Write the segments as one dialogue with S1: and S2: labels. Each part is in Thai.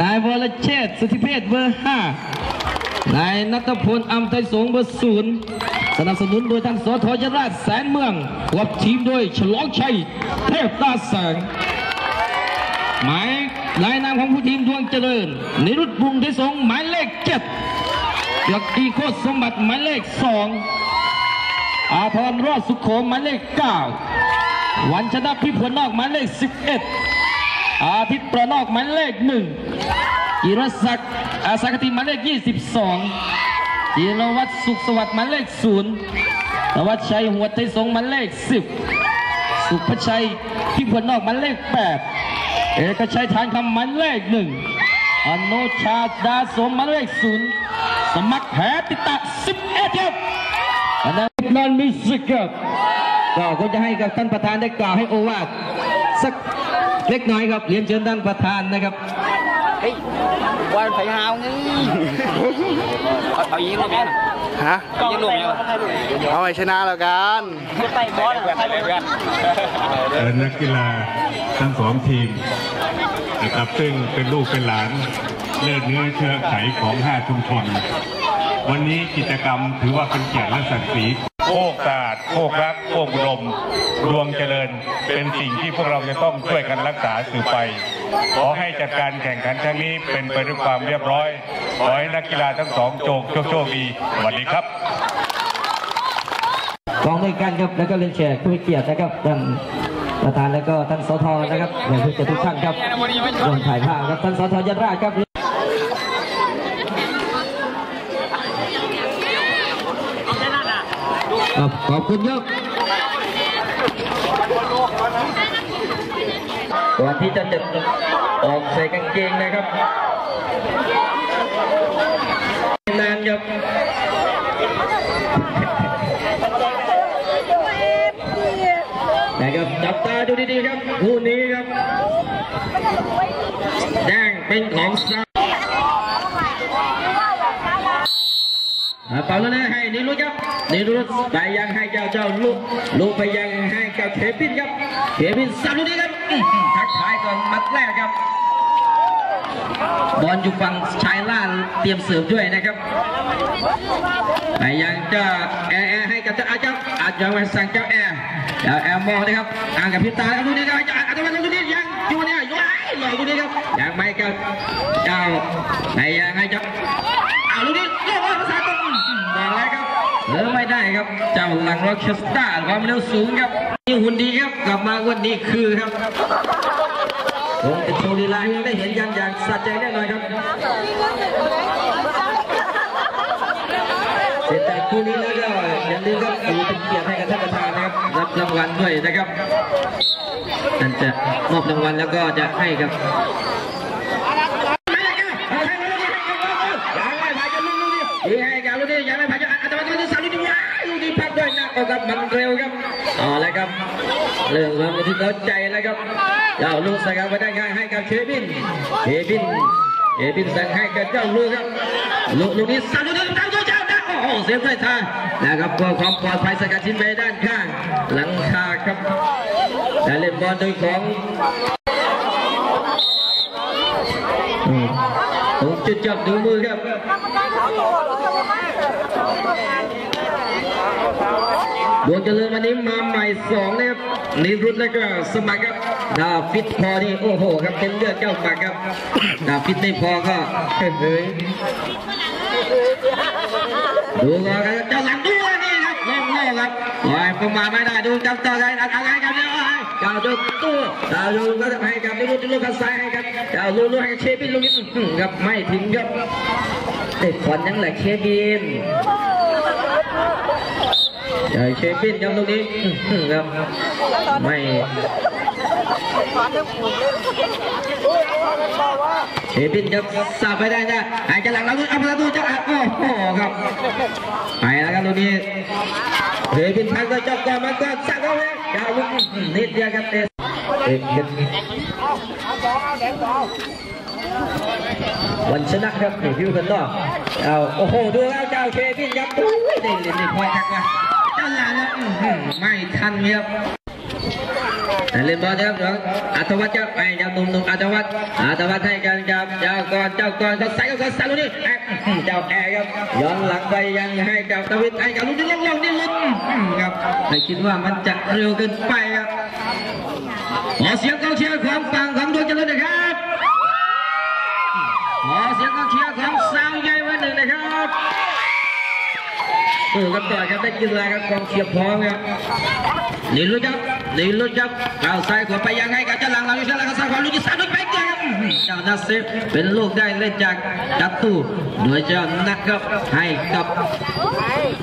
S1: นายวรเชษสุธิเพชรเบอร์ห้านายนัทพลอัมไทยสงเบอร์ศูนย์สนับสนุนโดยท่านสทยราชแสนเมืองกับทีมโดยฉลองชัยเทพตาแสงหมายลายนามของผู้ทีมดวงเจริญ นิรุตบุงไทยสงหมายเลขเจ็ดยกดีโคตรสมบัติหมายเลขสองอาพรรอดสุขโขหมายเลขเก้าวันชนะพิพลนอกหมายเลขสิบเอ็ด อาทิตย์ประนอกหมายเลขหนึ่งจิรศักดิ์อาสากติหมายเลขยี่สิบสองจิรวัตรสุขสวัสดิ์หมายเลขศูนย์ธวัชชัยหัวไทยสงฆ์หมายเลขสิบสุภชัยพิพลนอกหมายเลขแปดเอกชัยทานคำหมายเลขหนึ่งอนุชาดาสมหมายเลขศูนย์สมัครแหติตะสิบเอ็ดครับอันนั้นนอนมิสครับก็คงจะให้กับท่านประธานได้กล่าวให้โอวาทสัก เล็กน้อยครับเรียนเชิญท่านประธานนะครับ
S2: เฮ้ยวันไผ่หาวนี่เอาเอายิงลูกแม่น่ะ
S3: ฮะ
S2: เอายิงลูกแม่น่ะ
S3: เอาให้ชนะแล้วกัน
S2: ไปบอลอะไปเพื่อน
S4: เอ่อนักกีฬาทั้งสองทีมนะครับซึ่งเป็นลูกเป็นหลานเลือดเนื้อเชื้อไขของ5ชุมชน วันนี้กิจกรรมถือว่าเป็นเกียรติและศักดิ์ศรีโคกสะอาดโคกรักโคกอุดมดวงเจริญ เป็นสิ่งที่พวกเราจะต้องช่วยกันรักษาสืบไป ขอให้จัดการแข่งขันครั้งนี้เป็นไปด้วยความเรียบร้อย ขอให้นักกีฬาทั้งสองโจกโชคดีสวัสดีครับ
S1: กองด้วยกันครับแล้วก็เรียนเชิญผู้มีเกียรตินะครับท่านประธานแล้วก็ท่านสทนะครับและผู้จัดทุกท่านครับร่วมถ่ายภาพครับท่านสทยศราชครับ ครับขอบคุณครับก่อนที่จะจัดออกใส่กางเกงนะครับนานครับนะครับจับตาดูดีๆครับคู่นี้ครับแดงเป็นของซา อ่าเป่าแล้วนะให้นิรุตครับนิรุตไปยังให้เจ้าเจ้าลูกลูกไปยังให้กับเคปินครับเคปินสับลูกนี้ครับทักทายก่อนมัดแรกครับบอลอยู่ฝั่งชายล่าเตรียมเสิร์ฟด้วยนะครับไปยังเจ้าแอร์แอร์ให้กับเจ้าอาเจ้าอาจจะมาสั่งเจ้าแอร์เจ้าแอร์มองนะครับอ่างกับพิตาแล้วดูนี่ครับอาจจะมาดูนี่ยังอยู่เนี่ยย้อยหล่อดูนี่ครับยังไม่กับเจ้าไปยังให้เจ้าเอาดูนี่ ครับ เจ้าหลังร็อกเชสตาร์ความเร็วสูงครับนี่หุ่นดีครับ กลับมาวันนี้คือครับคงจะโชว์ลีลาให้ได้เห็นกันอย่างสะใจแน่นอนครับเสร็จจากคู่นี้แล้วก็อย่าลืมครับถือเป็นเกียรติให้กับท่านประธานนะครับรับรางวัลด้วยนะครับท่านจะมอบรางวัลแล้วก็จะให้กับให้ นะครับมันเร็วครับเอาละครับเรื่องความที่เข้าใจแล้วครับเจ้าลูกสังมาได้ง่ายให้กับเควินเควินเควินสั่งให้กับเจ้าลูกครับลูกลูกนี้สามลูกนี้ตามตัวเจ้านะโอ้โหเสียบด้วยทางนะครับเพื่อความปลอดภัยสกัดชิ้นไปด้านข้าง หลังคาครับแต่เล่นบอลโดยของผมจุดจับดูมือครับ ดวงเจริญวันนี้มาใหม่สองนะครับนิรุตแล้วก็สมัครครับดาฟิตพอนี่โอ้โหครับเป็นเลือดเจ้าหมักครับดาฟิตไม่พอก็เฮ้ยดูก่อนครับเจ้าหลังดูนี่ครับลงโลกครับลอยประมาณไม่ได้ดูจับต่อกันอะไรกันเนี่ยเจ้าดูตู้เจ้าดูก็จะให้กับดูดูกันซ้ายให้ครับเจ้าดูดูให้เคบินลูกนี้ครับไม่ถึงครับเด็กขวัญยังแหละเคบิน เจ้าเคบินครับลูกนี้ครับไม่เคบินครับสับไปได้นะหายจะหลังเราดูเอาประตูจ้ะโอ้โหครับไปแล้วครับตรงนี้เฮ้ยพินพักก็จับก่อนมาก่อนสักเอาไว้ยาวลุกนิดเดียวครับเตะเอ็ดวันชนะครับนี่พิวกันต่อเอาโอ้โหดูแล้วเจ้าเคพินครับอุ้ยได้เล่นได้พอยคักว่ะเจ้า หลานนะอื้อหือไม่ทันครับเล่นบอลนะครับของอัธวัฒน์ครับไปเจ้าหนุ่มหนุ่มอัธวัฒน์อัธวัฒน์ให้กันครับเจ้ากอนเจ้ากอนเขาใส่เขาใส่ลูกนี้เจ้าแอร์ครับย้อนหลังไปยังให้กับตวิทให้กับลูกนี้ลงลงนี่ลุ้นครับไม่คิดว่ามันจะเร็วเกินไปครับขอเสียงกองเชียร์ของฝั่งของดวงเจริญนะครับขอเสียงกองเชียร์ของสาวใหญ่วันหนึ่งนะครับ โอ้กันต่อครับได้กินแล้วครับกองเชียร์พร้อมครับลินลุยครับลินลุยครับก้าวซ้ายขวาไปยังไงกับเจ้าหลังหลังอยู่เจ้าหลังกับซ้ายขวาลุยที่สามลุยไปเกี่ยวครับเจ้านัสเซฟเป็นลูกได้เล่นจากจัตตูโดยเจ้านักครับให้กับ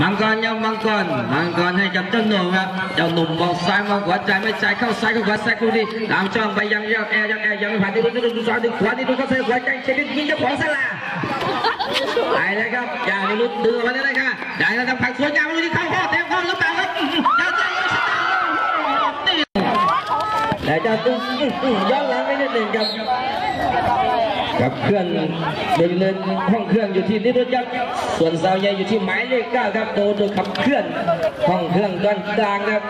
S1: มังกรยำมังกรมังกรให้กับเจ้าหนุ่มครับเจ้าหนุ่มมองซ้ายมองขวาจ่ายไม่ใจเข้าซ้ายเข้าขวาซ้ายคู่นี้ตามช่องไปยังยอดแอร์ยังแอร์ยังไม่ผ่านที่ลุยที่ลุยที่สองที่ขวาที่ลุยเข้าซ้ายขวาใจเฉลี่ยยิงเจ้าของสลาไปเลยครับอย่าไปลุดเดือมาเลยนะ ครับได้แล้วครับผักสวยงามลุยที่เข้าข้อเต็มข้อหรือเปล่าครับแต่จะตุ้มย้อนหลังไปนิดหนึ่งครับกับเครื่องเดินเดินห้องเครื่องอยู่ที่นิรุตครับส่วนสาวใหญ่อยู่ที่หมายเลขเก้าครับโดนโดยขับเคลื่อนห้องเครื่องด้านกลางครับ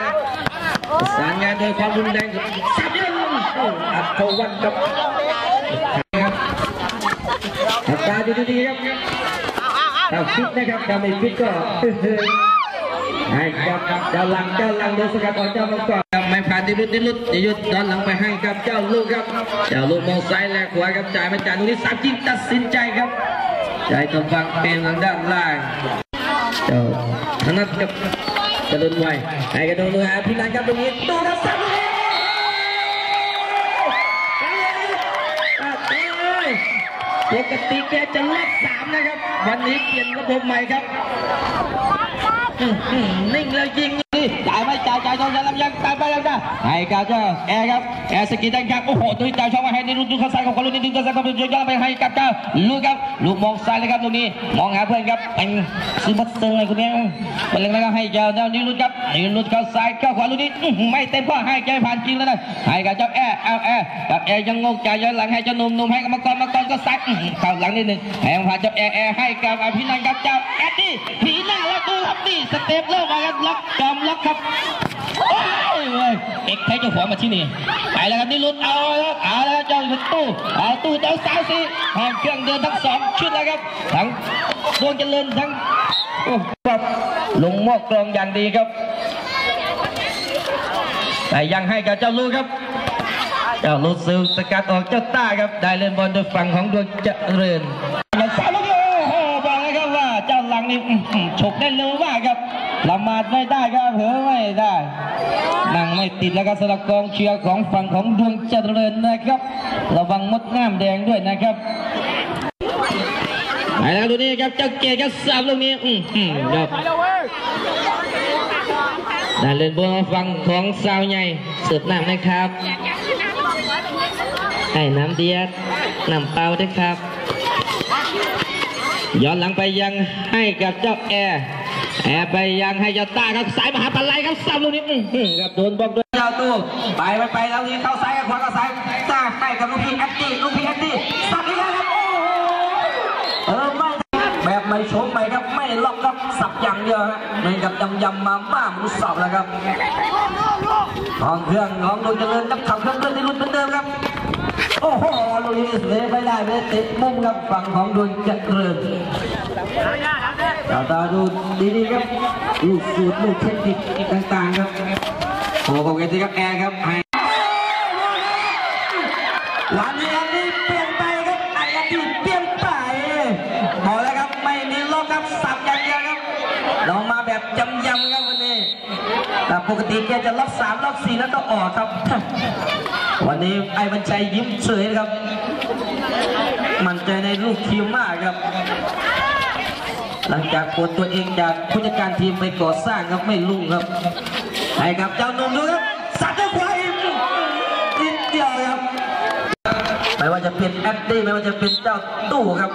S1: สารงานโดยความรุนแรงสับยังอัดเข้าวันครับครับอาการอยู่ดีๆครับ ถ้าฟิตนะครับถ้าไม่ฟิตก็ให้กับเจ้าหลังเจ้าหลังโดนสกัดออกเจ้ามังกรครับไม่ผ่านดิลุดดิลุดดิลุดย้อนหลังไปให้กับเจ้าลูกครับเจ้าลูกมองซ้ายแลกขวาครับจ่ายมาจ่ายตรงนี้สามจิงตัดสินใจครับใจกำฟังเป็นทางด้านล่างเจ้าธนัทกับกระโดดไวให้กระโดดมือหาพี่นันครับตรงนี้ตูรับสามลูก ปกติแกจะรอบสามนะครับ วันนี้เปลี่ยนระบบใหม่ครับ นิ่งแล้วยิง จ่ายไม่จ่ายจ่ายตรงจะลำยังตามไปแล้วนะให้กับเจ้าแอร์ครับแอร์สกีดันครับโอ้โหตัวจ่ายช่องมาให้นี่ลูกดูข้างซ้ายของคนลูกนี่ดึงข้างซ้ายของคนย้อนไปให้กับเจ้าลูกครับลูกมองซ้ายเลยครับลูกนี้มองหาเพื่อนครับเป็นซื้อบัตเตอร์อะไรคนนี้เป็นเล็งแล้วก็ให้เจ้าเจ้านี่ลูกครับนี่ลูกเข้าซ้ายเข้าขวาลูกนี้ไม่เต็มข้อให้ใจผ่านจริงแล้วนะให้กับเจ้าแอร์เอาแอร์กับแอร์ยังงงจ่ายย้อนหลังให้เจ้าหนุ่มหนุ่มให้กับมังกรมังกรก็ซัดข้าหลังนิดหนึ่งให้ผ่านเจ้าแอร์แอร์ให้กับอภินันท์ครับเจ้าแอดดี้ผีหน้าแล้วดู ครับนี่สเต็ปเริ่มมาครับล็อกจอมล็อกครับโอ้ยเว้ยเอกใช้เจ้าของมาที่นี่ไปแล้วครับนี่ลุ้นเอาแล้วเอาแล้วเจ้าเประตูเอาตู้เจ้าสาวสีแห่งเครื่องเดินทั้งสองชุดแล้วครับทั้งดวงเจริญทั้งครับลงหม้อกรองอย่างดีครับ แต่ยังให้กับเจ้าลูกครับ เจ้าลูกซึมสกัดออกเจ้าต้าครับได้เล่นบอลโดยฝั่งของดวงเจริญ นี่ฉกได้เร็วมากครับละหมาดไม่ได้ครับเผลอไม่ได้นั่งไม่ติดแล้วก็สำหรับกองเชียร์ของฝั่งของดวงเจริญนะครับ ระวังมดงามแดงด้วยนะครับไปแล้วดูนี่ครับเจ้าเกยรติครับสามลูกนี้อืมอืมครับได้เล่นบอลฝั่งของสาวใหญ่เสิร์ฟน้ำนะครับให้น้ำเดียดน้ำเปล่าด้วยครับ ย้อนหลังไปยังให้กับเจ้าแอร์แอร์ไปยังให้เจ้าต้าครับสายมหาปลายครับซ้ำลูกนี้อื้อหือครับโดนบล็อกด้วยเจ้าตู้ไปไปไปแล้วนี่เข้าซ้ายกับขวากับซ้ายต้าให้กับลูกพี่แอตตี้ลูกพี่แอตตี้สับอีกแล้วครับโอ้โหเออไม่แบบไม่ชมไม่ครับไม่ล็อกครับสับอย่างเดียวฮะเหมือนกับยำยำมาบ้ามุสับแล้วครับของเครื่องของดวงเจริญกับขับเครื่องเครื่องที่รุ่นเหมือนเดิมครับ โอ้โหลูกนี้เสียไม่ได้ไปติดมุมกับฝั่งของดวงเจริญตาตาดูดีๆครับลูกสูตรลูกเทคนิคต่างๆครับโอ้โหกันทีครับแอร์ครับห้วัน แต่ปกติแกจะล็อกสามล็อกสี่แล้วก็ออกครับ วันนี้ไอ้บรรชัยยิ้มเฉยนะครับ มั่นใจในลูกทีมมากครับ หลังจากปลดตัวเองจากผู้จัดการทีมไปก่อสร้างครับไม่ลุ่งครับให้กับเจ้าหนุ่มดูครับสัตว์ด้วยควายนิดเดียวครับไม่ว่าจะเป็นแอดดี้ไม่ว่าจะเป็นเจ้าตู้ครับ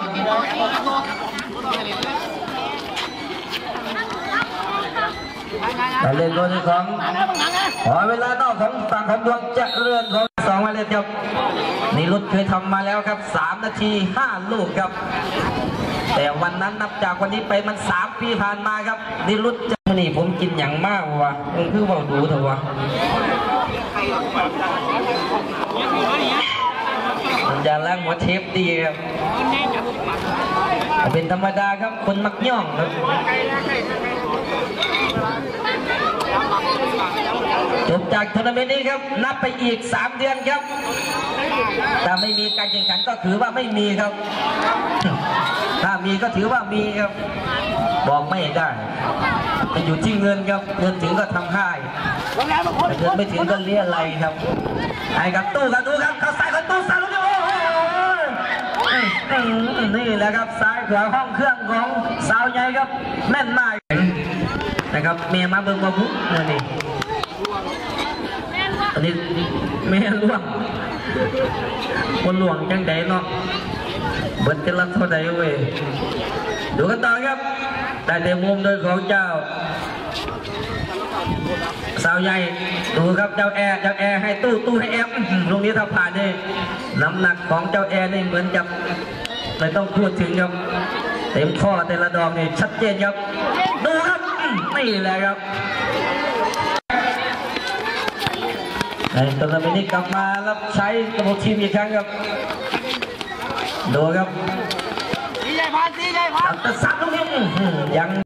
S1: แต่เล่นโดยของขอเวลานอกของฝั่งของดวงเจริญของสองมาเลยครับนี่รุดเคยทำมาแล้วครับสามนาทีห้าลูกครับ แต่วันนั้นนับจากวันนี้ไปมันสามปีผ่านมาครับนี่รุดจะนี่ผมกินอย่างมากวะมันคือว่าดูเถอะวะสัญญาณล่างหัวเทปดีครับเป็นธรรมดาครับคนมักย่องครับ จบจากทัวร์นาเมนต์นี้ครับนับไปอีก 3 เดือนครับถ้าไม่มีการแข่งขันก็ถือว่าไม่มีครับ ถ้ามีก็ถือว่ามีครับ บอกไม่ได้มันอยู่ที่เงินครับ เงินถึงก็ทำให้แต่เงินไม่ถึงก็เลี้ยอะไรครับไอ้กับตู้ครับดูครับเขาใส่กับตู้ใส่ลูกเดียวโอ้โหนี่แหละครับซ้ายขวาห้องเครื่องของสาวใหญ่ครับแม่นมาก นะครับเมียมาเบิ่งมาบุกเนี่ยนี่อันนี้เมียล่วงคนหลวงจังใดเนาะเบิดจะรับเท่าใดเว้ยดูกันต่อครับได้เต็มมุมโดยของเจ้า สาวใหญ่ดูครับเจ้าแอร์เจ้าแอร์ให้ตู้ตู้ให้แอฟอื้อหือตรงนี้ถ้าผ่านนี่น้ำหนักของเจ้าแอร์นี่เหมือนกับไม่ต้องพูดถึงครับเต็มข้อแต่ละดอกนี่ชัดเจนครับดูครับ นี่แหละครับในตัวนี้กลับมารับใช้ระบบทีมอีกครั้งครับดูครับ
S2: ตีใหญ่พันตีใหญ่พัน
S1: แต่สับลูกนี้อื้อหือยัง